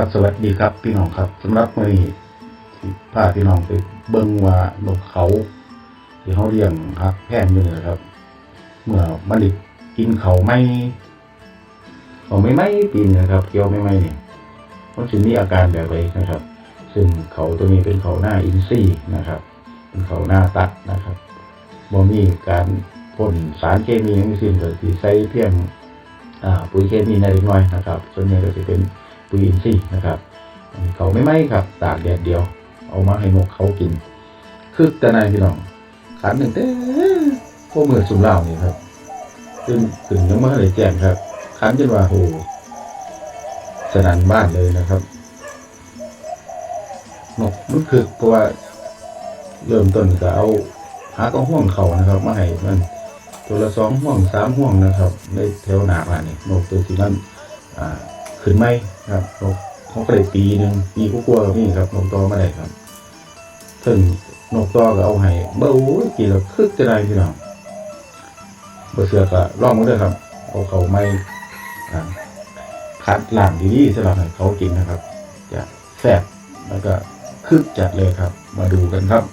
ครับสวัสดีครับพี่น้องครับสำหรับมือนี้ที่พาพี่น้องไปเบิ่งว่านกเขาที่เขาเลี้ยงฮักแพงอยู่นะครับ เมื่อมันด้กินเขาไม่เขาไม่ไหม่ปีนนะครับเกี่ยวไม่ไหม่เนี่ยมันจะมีอาการแบบไรนะครับ ซึ่งเขาตัวนี้เป็นเขาหน้าอินทรีย์นะครับ เป็นเขาหน้าตัดนะครับบ่มีการพ่นสารเคมีอย่างสิ้นเลยที่ใช้เพียงอ่าปุ๋ยเคมีในเล็กน้อยนะครับ ส่วนใหญ่ก็จะเป็น ปุ๋ยอินทรีย์นะครับเขาไม่ไหมครับ ตากแดดเดียว เอามาให้นกเขากิน คือแต่นายพี่น้องขันหนึ่งเต้พวกมือสุมเหล่านี่ครับซึ่งถึงยังไม่ได้แจ้งครับขันจนว่าโหสนันบ้านเลยนะครับนกมันคือเพราะว่าเริ่มต้นก็เอาหากระห่วงเขานะครับมาให้มันตัวละสองห่วงสามห่วงนะครับในแถวหนาบ้านนี่นกตัวที่มันอ่าขึ้นไหม ครับนกเขาก็ได้ปีหนึ่งปีกลัวกับนี่ครับนกตอมาได้ครับถึงนกตอก็เอาให้เบ้ากี่ละคึกจะได้พี่น้องเบอเสือก็ลองมาด้วยครับ เอาเขาไม่คัดหล่างดีๆสำหรับให้เขากินนะครับ จะแซ่บแล้วก็คึกจัดเลยครับ มาดูกันครับ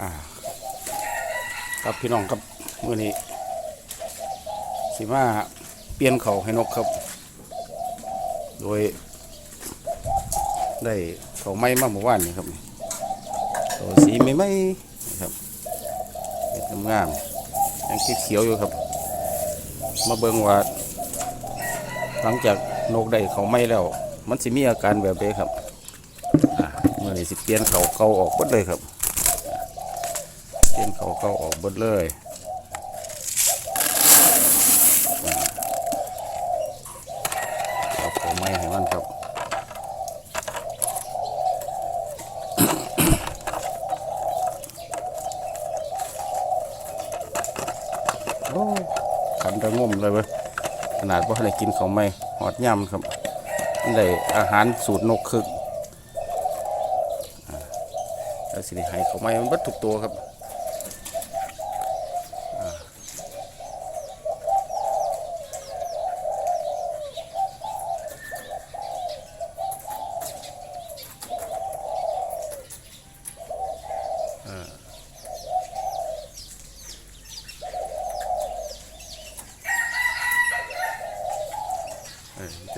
อ่าครับพี่น้องครับมื่อนี้สิมาเปลี่ยนเขาให้นกครับ โดย ได้เขาไม้มาเมื่อวานนี่ครับเขาสีไม่ไม่ครับเห็ดงามยังเขียวอยู่ครับ มาเบิ่งว่าหลังจากนกได้เขาไม้แล้ว มันสิมีอาการแบบนี้ครับเมื่อนี้สิเปลี่ยนเขาเกาออกหมดเลยครับ เขาเขาออกเบิดเลยเอาเขาไม้ให้มันครับโอ้ขันระงมเลยเว้ยขนาดว่าได้กินขาวไม่หอดย่ำครับได้อาหารสูตรนกคึกแล้วสิได้ให้เขาวไม่มันบัดทุกตัวครับ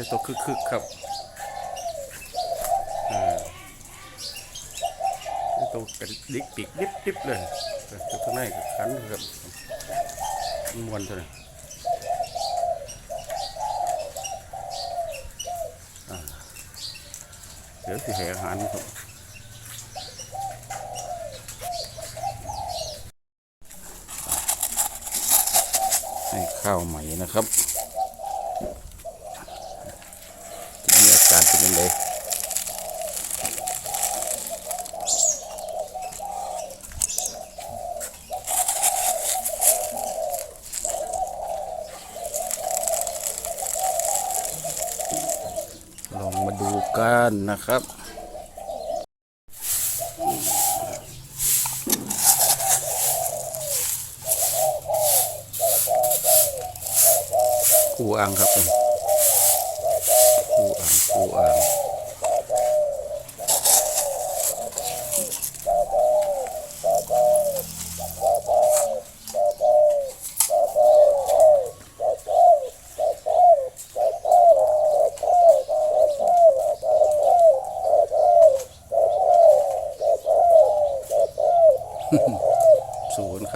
เออจะตัวคึกๆครับออจะตัวกระดิกปีกดิบดิบๆเลยตัวข้างในก็คันครับมันมวนเท่านั้นอ่าเดี๋ยวสิแห่อาหารครับให้ข้าวใหม่นะครับ มีอาการเป็นยังไงลองมาดู กันนะครับคู่อ่างครับผมคู่อ่างคู่อ่าง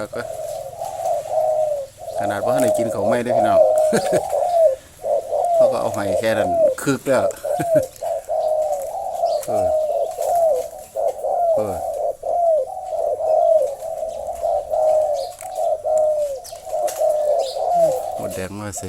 ครับก็ขนาดว่าไห้กินเขาไม่ได้พี่น้องเขาก็เอาไห้แค่นั้นคึกแล้วเออเออหมดแดงมาสิ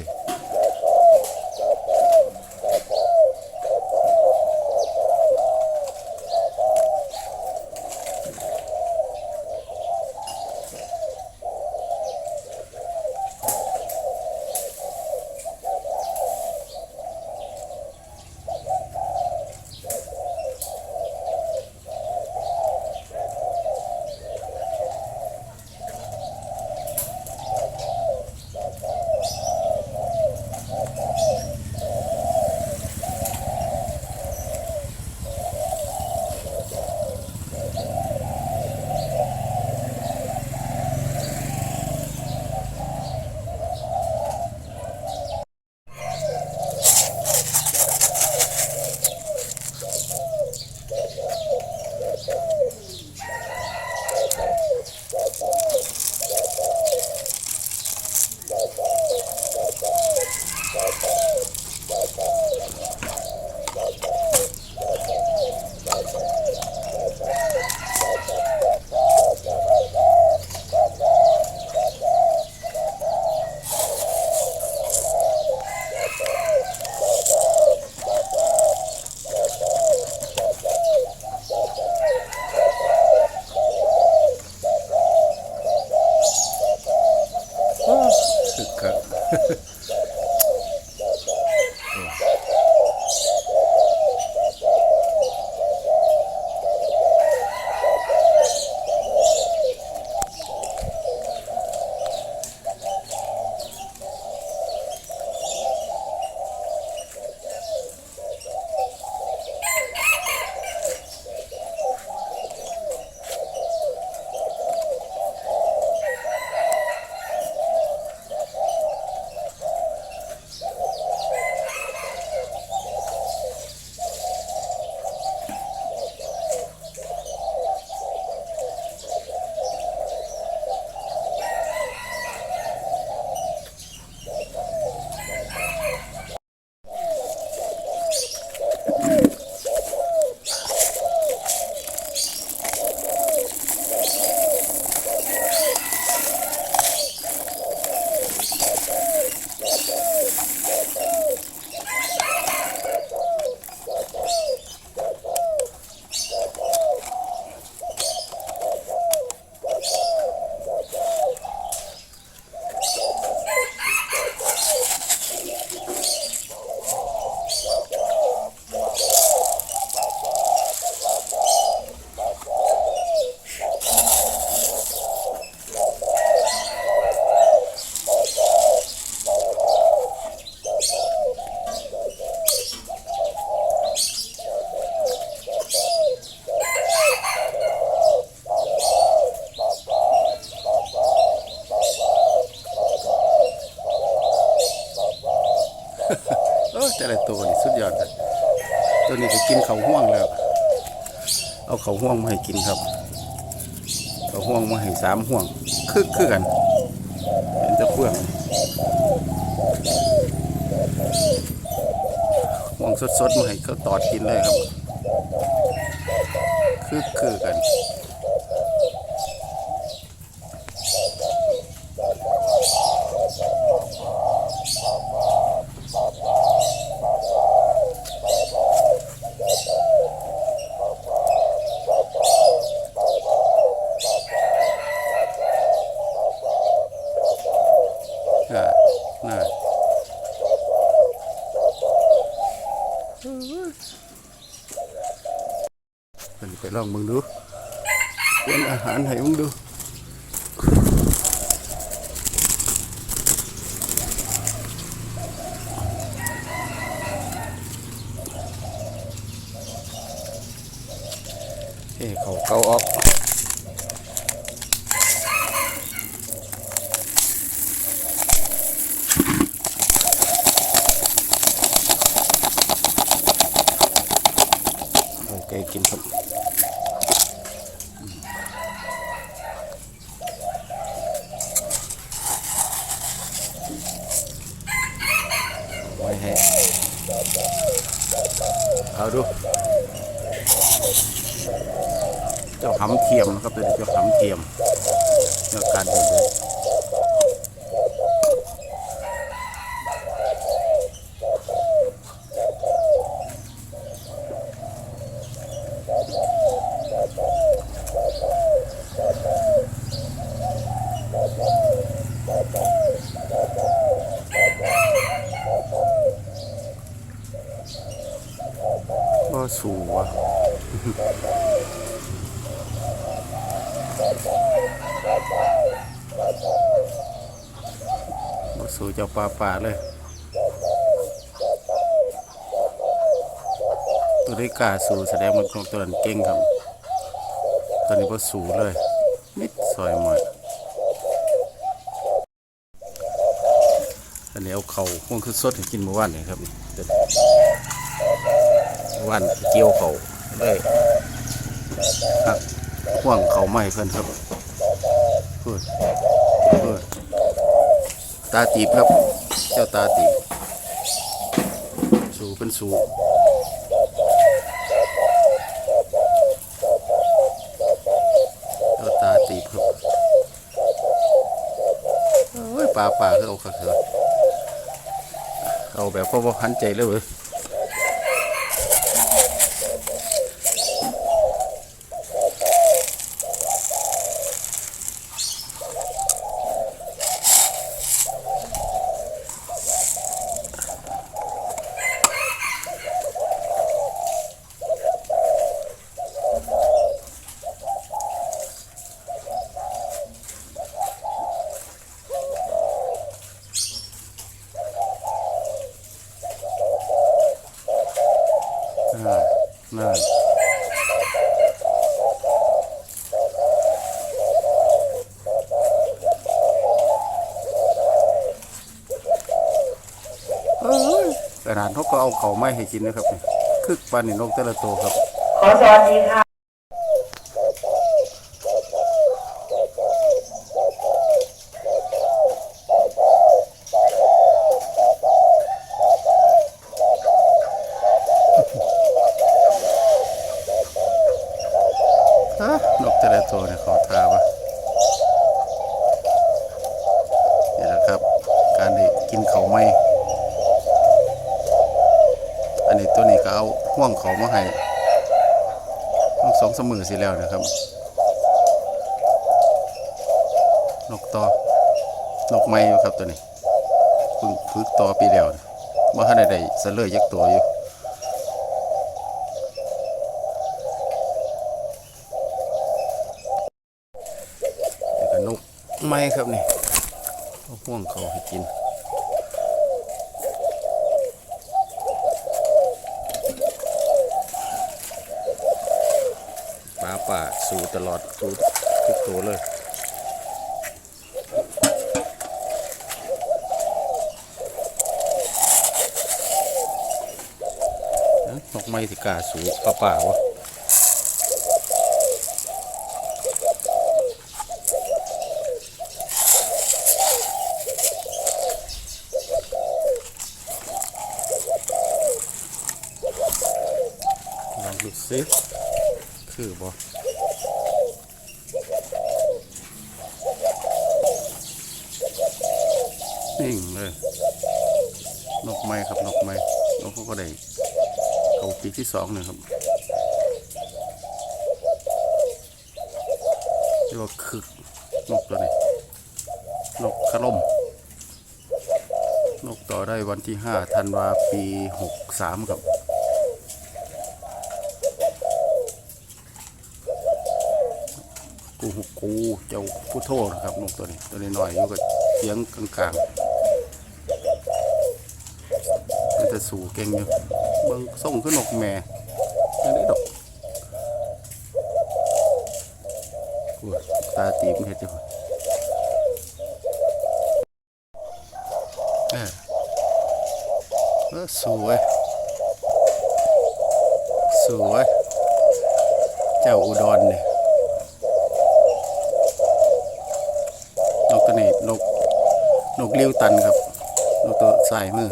แต่ละตัวนี่สุดยอดเลยตัวนี้จะกินเขาห่วงแล้ว เอาเขาห่วงมาให้กินครับเขาห่วงมาให้สามห่วงคือคือกันเห็นจะเฟื่องห่วงสดๆมาให้เขาตอดกินเลยครับคือคือกัน น่าน่าเป็นไป ลองมึงดูเป็นอาหารให้มึงดูเอ้เขาเกาออก โอเคกินครับ ไว้ให้เอาดู เจ้าหำเทียมนะครับตัวนี้เจ้าหำเทียมเจ้าการเดินเลย สูวะมาสู่เจ้าป่าป่าเลย ตัวนี้กาสู่แสดงมันของตัวนั้นเก่งครับ ตอนนี้ก็สู่เลย มิดซอยหมดอันนี้เอาเข่าห่วงคือสดให้กินเมื่อวานนี่ครับเดี๋ย วเมื่อวานเกี่ยวเขาเลยหักห่วงเขาไม่เพื่อนครับเพื่อนเพื่อนตาตีบครับ เจ้าตาตีบสูเป็นสูเจ้าตาตีบครับโอ้ยปลาปลาคือเอาขาเขือเอาแบบพ่อพ่อพันใจเลยเว้ยอ่านั่นเอ้ยขนาดเขาก็เอาเขาไม้ให้กินนะครับนี่คึกปานนี่นกแต่ละตัวครับ ขอสวัสดีค่ะฮะนกแต่ละตัวเนี่ยขอทาปะนี่แหละครับ การได้กินเขาวไหม อันนี้ตัวนี้ก็เอาห่วงเขามาให้ต้องสองสามมือสิแล้วนะครับ นกต่อนกไม้อยู่ครับตัวนี้พึ่งฝึกต่อปีแล้วว่าให้ได้ได้เสลยยักตัวอยู่นี่ก็นกไม้ครับนี่เอาห่วงเขาให้กิน ป่าสู่ตลอดสูทุกตัวเลยนกไม่สิกาสูป่าป่าวะลองดูสิคือบ่ นิ่งเลยนกไม้ครับนกไม้นกเขาก็ได้เขาปีที่สองเนี่ยครับเรียกว่าคึกนกตัวนี้นกกรล่มนกต่อได้วันที่ห้าธันวาปีหกสามครับกูหุกกูเจ้าผู้โทษครับนกตัวนี้ตัวนี้หน่อยอยู่กับเสียงกลางๆ มันจะ สู่เก่งอยู่เบิ่งส่งขึ้นนกแม่ยังได้ดอกกูตาตีมเห็ดอยู่เออเออสวย สวย เจ้าอุดรเนี่ยนกตัวนี้นกนกเลี้ยวตันครับนกตัวสายมือ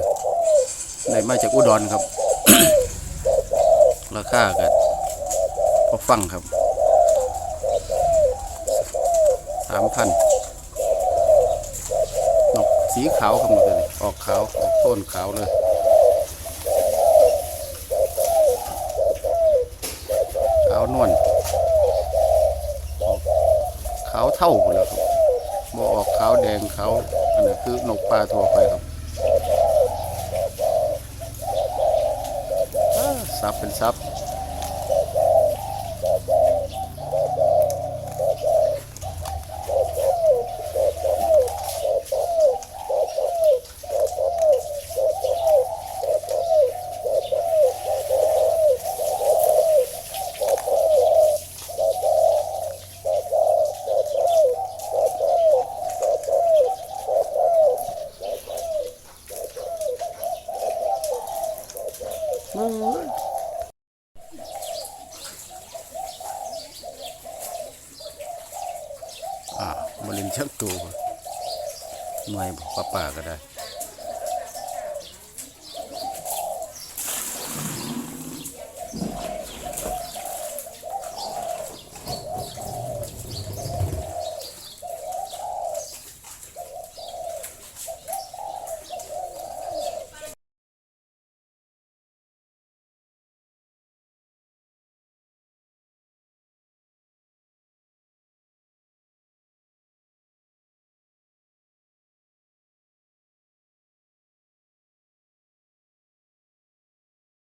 ได้มาจากอุดรครับ ราคากันพอฟังครับสามพันนกสีขาวครับนกตัวนี้ออกขาวออกต้นขาวเลยขาวนวลออกขาวเท่าหมดแล้วครับบ่ออกขาวแดงขาวอันนั้คือนกปลาทั่วไปครับ ซับเ